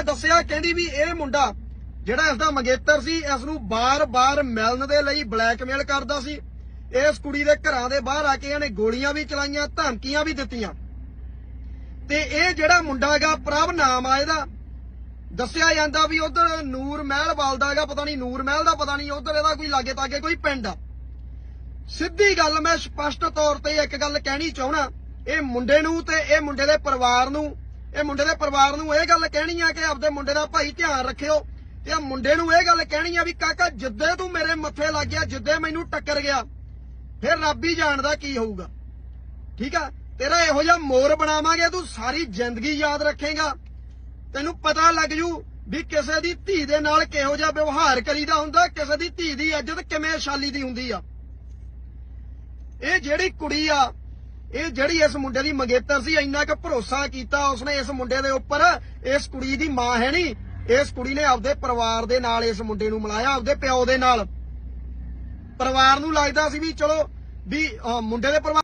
ਨੇ ਦੱਸਿਆ ਕਹਿੰਦੀ ਵੀ ਇਹ ਮੁੰਡਾ ਜਿਹੜਾ ਇਸ ਦਾ ਮੰਗੇਤਰ ਸੀ ਇਸ ਨੂੰ ਬਾਰ-ਬਾਰ ਮਿਲਣ ਦੇ ਲਈ ਬਲੈਕਮੇਲ ਕਰਦਾ ਸੀ। ਇਸ ਕੁੜੀ ਦੇ ਘਰਾਂ ਦੇ ਬਾਹਰ ਆ ਕੇ ਇਹਨੇ ਗੋਲੀਆਂ ਵੀ ਚਲਾਈਆਂ, ਧਮਕੀਆਂ ਵੀ ਦਿੱਤੀਆਂ। ਤੇ ਇਹ ਜਿਹੜਾ ਮੁੰਡਾ ਹੈਗਾ, ਪ੍ਰਭ ਨਾਮ ਆ ਇਹਦਾ। ਦੱਸਿਆ ਜਾਂਦਾ ਵੀ ਉਧਰ ਨੂਰ ਮਹਿਲ ਵਾਲਦਾ ਹੈਗਾ, ਪਤਾ ਨਹੀਂ ਨੂਰ ਮਹਿਲ ਦਾ ਪਤਾ ਨਹੀਂ, ਉਧਰ ਇਹਦਾ ਕੋਈ ਲਾਗੇ ਤਾਗੇ ਕੋਈ ਪਿੰਡ ਆ। ਸਿੱਧੀ ਗੱਲ ਮੈਂ ਸਪਸ਼ਟ ਤੌਰ ਤੇ ਇੱਕ ਗੱਲ ਕਹਿਣੀ ਚਾਹਣਾ ਇਹ ਮੁੰਡੇ ਨੂੰ ਤੇ ਇਹ ਮੁੰਡੇ ਦੇ ਪਰਿਵਾਰ ਨੂੰ ਇਹ ਮੁੰਡੇ ਦੇ ਪਰਿਵਾਰ ਨੂੰ ਇਹ ਗੱਲ ਕਹਿਣੀ ਆ ਕਿ ਆਪਦੇ ਮੁੰਡੇ ਦਾ ਭਾਈ ਧਿਆਨ ਰੱਖਿਓ। ਤੇ ਇਹ ਮੁੰਡੇ ਨੂੰ ਇਹ ਗੱਲ ਕਹਿਣੀ ਆ ਵੀ ਕਾਕਾ, ਜਿੱਦੇ ਤੂੰ ਮੇਰੇ ਮੱਥੇ ਲੱਗ ਗਿਆ, ਜਿੱਦੇ ਮੈਨੂੰ ਟੱਕਰ ਗਿਆ, ਫਿਰ ਰੱਬ ਹੀ ਜਾਣਦਾ ਕੀ ਹੋਊਗਾ। ਠੀਕ ਆ? ਤੇਰਾ ਇਹੋ ਜਿਹਾ ਮੋਰ ਬਣਾਵਾਂਗੇ, ਤੂੰ ਸਾਰੀ ਜ਼ਿੰਦਗੀ ਯਾਦ ਰੱਖੇਗਾ। ਤੈਨੂੰ ਪਤਾ ਲੱਗ ਜੂ ਵੀ ਕਿਸੇ ਦੀ ਧੀ ਦੇ ਨਾਲ ਕਿਹੋ ਜਿਹਾ ਵਿਵਹਾਰ ਕਰੀਦਾ ਹੁੰਦਾ, ਕਿਸੇ ਦੀ ਧੀ ਦੀ ਇੱਜ਼ਤ ਕਿਵੇਂ ਸ਼ਾਲੀ ਦੀ ਹੁੰਦੀ ਆ। ਇਹ ਜਿਹੜੀ ਕੁੜੀ ਆ ਇਹ ਜਿਹੜੀ ਇਸ ਮੁੰਡੇ ਦੀ ਮੰਗੇਤਰ ਸੀ, ਇੰਨਾ ਕੁ ਭਰੋਸਾ ਕੀਤਾ ਉਸਨੇ ਇਸ ਮੁੰਡੇ ਦੇ ਉੱਪਰ। ਇਸ ਕੁੜੀ ਦੀ ਮਾਂ ਹੈ ਨਹੀਂ ਇਸ ਕੁੜੀ ਨੇ ਆਪਦੇ ਪਰਿਵਾਰ ਦੇ ਨਾਲ ਇਸ ਮੁੰਡੇ ਨੂੰ ਮਿਲਾਇਆ, ਆਪਦੇ ਪਿਓ ਦੇ ਨਾਲ। ਪਰਿਵਾਰ ਨੂੰ ਲੱਗਦਾ ਸੀ ਵੀ ਚਲੋ ਵੀ ਮੁੰਡੇ ਦੇ ਪਰਿਵਾਰ